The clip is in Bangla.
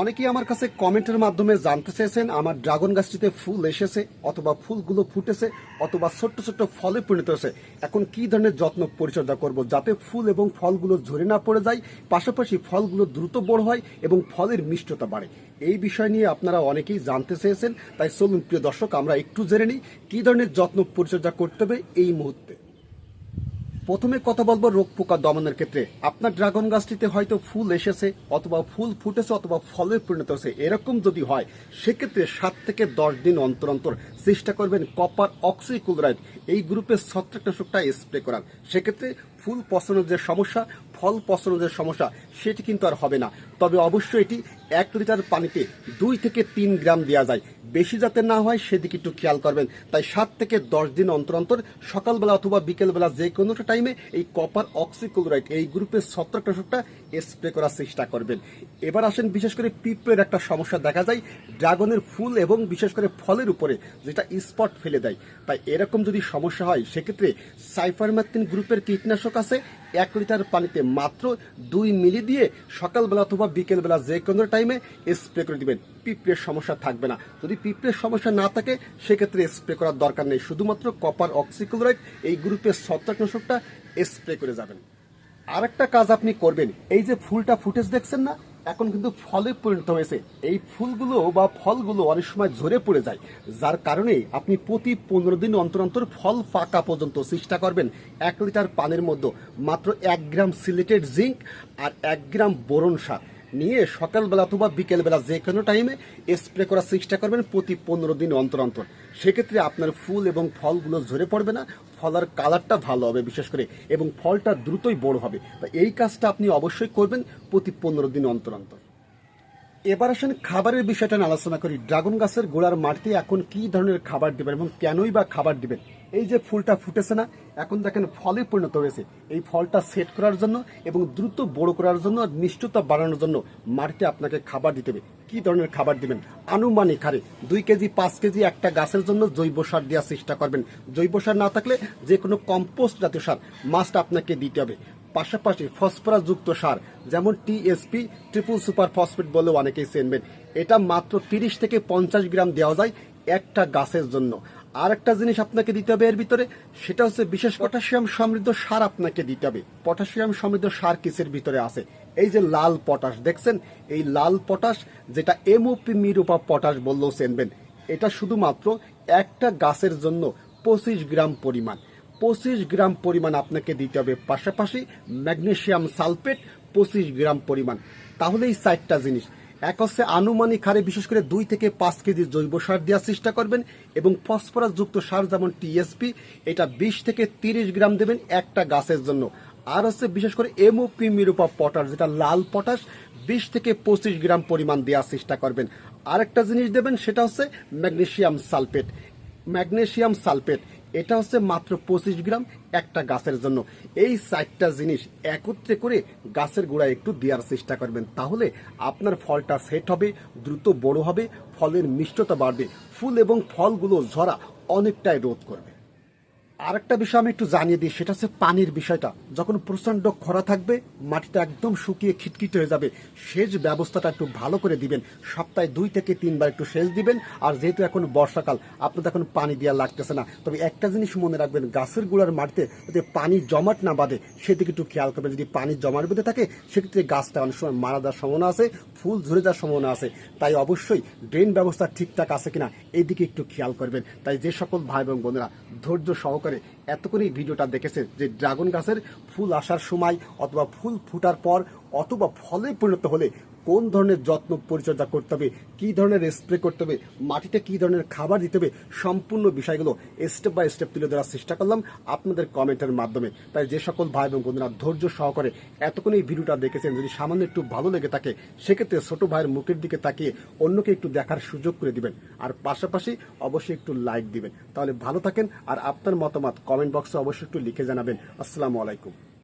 অনেকেই আমার কাছে কমেন্টের মাধ্যমে জানতে চেয়েছেন, আমার ড্রাগন গাছটিতে ফুল এসেছে অথবা ফুলগুলো ফুটেছে অথবা ছোট্ট ছোট্ট ফলে পরিণত হয়েছে। এখন কি ধরনের যত্ন পরিচর্যা করব যাতে ফুল এবং ফলগুলো ঝরে না পড়ে যায়? পাশাপাশি ফলগুলো দ্রুত বড় হয় এবং ফলের মিষ্টতা বাড়ে। এই বিষয় নিয়ে আপনারা অনেকেই জানতে চেয়েছেন, তাই চলুন প্রিয় দর্শক, আমরা একটু জেনে নিই, কি ধরনের যত্ন পরিচর্যা করতে হবে এই মুহূর্তে। প্রথমে কথা বলব রোগ পোকা দমনের ক্ষেত্রে। আপনার ড্রাগন গাছটিতে হয়তো ফুল এসেছে অথবা ফুল ফুটেছে অথবা ফলে পরিণত হয়েছে। এরকম যদি হয়, সেক্ষেত্রে সাত থেকে দশ দিন অন্তর অন্তর চেষ্টা করবেন কপার অক্সিক্লোরাইড এই গ্রুপের ছত্রাকনাশকটা স্প্রে করার। সেক্ষেত্রে ফুল পচানোর যে সমস্যা, ফল পচানোর যে সমস্যা, সেটি কিন্তু আর হবে না। তবে অবশ্যই এটি এক লিটার পানিতে দুই থেকে তিন গ্রাম দেওয়া যায়। বেশি যাতে না হয়, সেদিকে একটু খেয়াল করবেন। তাই সাত থেকে দশ দিন অন্তর অন্তর, সকালবেলা অথবা বিকেলবেলা যে কোনোটা টাইমে এই কপার অক্সিক্লোরাইড এই গ্রুপের ছত্রাকনাশকটা স্প্রে করার চেষ্টা করবেন। এবার আসেন বিশেষ করে পিঁপড়ের একটা সমস্যা দেখা যায়, ড্রাগনের ফুল এবং বিশেষ করে ফলের উপরে, যেটা স্পট ফেলে দেয়। তাই এরকম যদি সমস্যা হয়, সেক্ষেত্রে সাইফারম্যাথিন গ্রুপের কীটনাশক আছে, এক লিটার পানিতে মাত্র দুই মিলি দিয়ে সকালবেলা অথবা বিকেলবেলা যে কোনো টাইমে স্প্রে করে দিবেন। পিঁপড়ের সমস্যা থাকবে না। যদি পিঁপড়ের সমস্যা না থাকে, সেক্ষেত্রে স্প্রে করার দরকার নেই। শুধুমাত্র কপার অক্সিক্লোরাইড এই গ্রুপের ছত্রাকনাশকটা স্প্রে করে যাবেন। আরেকটা কাজ আপনি করবেন। এই যে ফুলটা ফুটেজ দেখছেন না, এখন কিন্তু ফলে পরিণত হয়েছে। এই ফুলগুলো বা ফলগুলো অনেক সময় ঝরে পড়ে যায়। যার কারণে আপনি প্রতি পনেরো দিন অন্তর অন্তর ফল পাকা পর্যন্ত চেষ্টা করবেন। এক লিটার পানির মধ্যে। মাত্র এক গ্রাম সিলেটেড জিঙ্ক আর এক গ্রাম বোরন সার। নিয়ে সকালবেলা অথবা বিকেলবেলা যে কোনো টাইমে স্প্রে করার চেষ্টা করবেন প্রতি পনেরো দিন অন্তর অন্তর। সেক্ষেত্রে আপনার ফুল এবং ফলগুলো ঝরে পড়বে না ফলার কালারটা ভালো হবে বিশেষ করে, এবং ফলটা দ্রুতই বড় হবে। এই কাজটা আপনি অবশ্যই করবেন প্রতি পনেরো দিন অন্তর অন্তর। এবার আসেন খাবারের বিষয়টা নিয়ে আলোচনা করি। ড্রাগন গাছের গোড়ার মাটিতে এখন কি ধরনের খাবার দিবেন এবং কেনই বা খাবার দিবেন? এই যে ফুলটা ফুটেছে না, এখন দেখেন ফলে পরিণত হয়েছে। এই ফলটা সেট করার জন্য এবং দ্রুত বড় করার জন্য মিষ্টতা বাড়ানোর জন্য মাটিতে আপনাকে খাবার দিতে হবে। কি ধরনের খাবার দিবেন? আনুমানিক হারে দুই কেজি, পাঁচ কেজি একটা গাছের জন্য জৈব সার দেওয়ার চেষ্টা করবেন। জৈব সার না থাকলে যে কোনো কম্পোস্ট জাতীয় সার মাস্ট আপনাকে দিতে হবে। পাশাপাশি ফসফরাস যুক্ত সার, যেমন টিএসপি ট্রিপল সুপার ফসফেট বলেও অনেকেই চেনবেন। এটা মাত্র তিরিশ থেকে পঞ্চাশ গ্রাম দেওয়া যায় একটা গাছের জন্য। আর একটা জিনিস আপনাকে দিতে হবে এর ভিতরে, সেটা হচ্ছে বিশেষ পটাশিয়াম সমৃদ্ধ সার আপনাকে দিতে হবে। পটাশিয়াম সমৃদ্ধ সার কিসের ভিতরে আছে? এই যে লাল পটাশ, দেখছেন? এই লাল পটাশ, যেটা এমওপি মিরুপা পটাশ বললেও চেনবেন। এটা শুধুমাত্র একটা গাছের জন্য পঁচিশ গ্রাম পরিমাণ। পঁচিশ গ্রাম পরিমাণ আপনাকে দিতে হবে। পাশাপাশি ম্যাগনেসিয়াম সালফেট পঁচিশ গ্রাম পরিমাণ। তাহলে এই চারটা জিনিস। এক হচ্ছে আনুমানিক হারে বিশেষ করে দুই থেকে পাঁচ কেজি জৈব সার দেওয়ার চেষ্টা করবেন এবং ফসফরাস যুক্ত সার যেমন টিএসপি এটা বিশ থেকে তিরিশ গ্রাম দেবেন একটা গাছের জন্য। আর হচ্ছে বিশেষ করে এমওপি মিরুপা পটাশ, যেটা লাল পটাশ, বিশ থেকে পঁচিশ গ্রাম পরিমাণ দেওয়ার চেষ্টা করবেন। আরেকটা জিনিস দেবেন, সেটা হচ্ছে ম্যাগনেসিয়াম সালফেট। ম্যাগনেসিয়াম সালফেট এটা হচ্ছে মাত্র পঁচিশ গ্রাম একটা গাছের জন্য। এই চারটা জিনিস একত্রে করে গাছের গোড়ায় একটু দেওয়ার চেষ্টা করবেন, তাহলে আপনার ফলটা সেট হবে, দ্রুত বড় হবে, ফলের মিষ্টতা বাড়বে, ফুল এবং ফলগুলো ঝরা অনেকটাই রোধ করবে। আরেকটা বিষয় আমি একটু জানিয়ে দিই, সেটা হচ্ছে পানির বিষয়টা। যখন প্রচণ্ড খরা থাকবে, মাটিটা একদম শুকিয়ে খিটখিটে হয়ে যাবে। সেচ ব্যবস্থাটা একটু ভালো করে দিবেন। সপ্তাহে দুই থেকে তিনবার একটু সেচ দিবেন। আর যেহেতু এখন বর্ষাকাল, আপনাদের এখন পানি দেওয়া লাগতেছে না। তবে একটা জিনিস মনে রাখবেন, গাছের গুঁড়ার মাটিতে যদি পানি জমাট না বাঁধে, সেদিকে একটু খেয়াল করবেন। যদি পানি জমাট বেঁধে থাকে, সেক্ষেত্রে গাছটা অনেক সময় মারা যাওয়ার সম্ভাবনা আছে, ফুল ঝরে যাওয়ার সম্ভাবনা আছে। তাই অবশ্যই ড্রেন ব্যবস্থা ঠিকঠাক আছে কিনা এই দিকে একটু খেয়াল করবেন। তাই যে সকল ভাই এবং বোনেরা ধৈর্য সহকারে allez, এতক্ষণই ভিডিওটা দেখেছেন যে ড্রাগন গাছের ফুল আসার সময় অথবা ফুল ফুটার পর অথবা ফলে পরিণত হলে কোন ধরনের যত্ন পরিচর্যা করতে হবে, কী ধরনের স্প্রে করতে হবে, মাটিতে কী ধরনের খাবার দিতে হবে, সম্পূর্ণ বিষয়গুলো স্টেপ বাই স্টেপ তুলে ধরার চেষ্টা করলাম আপনাদের কমেন্টের মাধ্যমে। তাই যে সকল ভাই এবং বন্ধুরা ধৈর্য সহকারে এতক্ষণ এই ভিডিওটা দেখেছেন, যদি সামান্য একটু ভালো লেগে থাকে, সেক্ষেত্রে ছোট ভাইয়ের মুখের দিকে তাকিয়ে অন্যকে একটু দেখার সুযোগ করে দিবেন। আর পাশাপাশি অবশ্যই একটু লাইক দিবেন। তাহলে ভালো থাকেন, আর আপনার মতামত কমেন্ট বক্সে অবশ্যই একটু লিখে জানাবেন। আসসালামু আলাইকুম।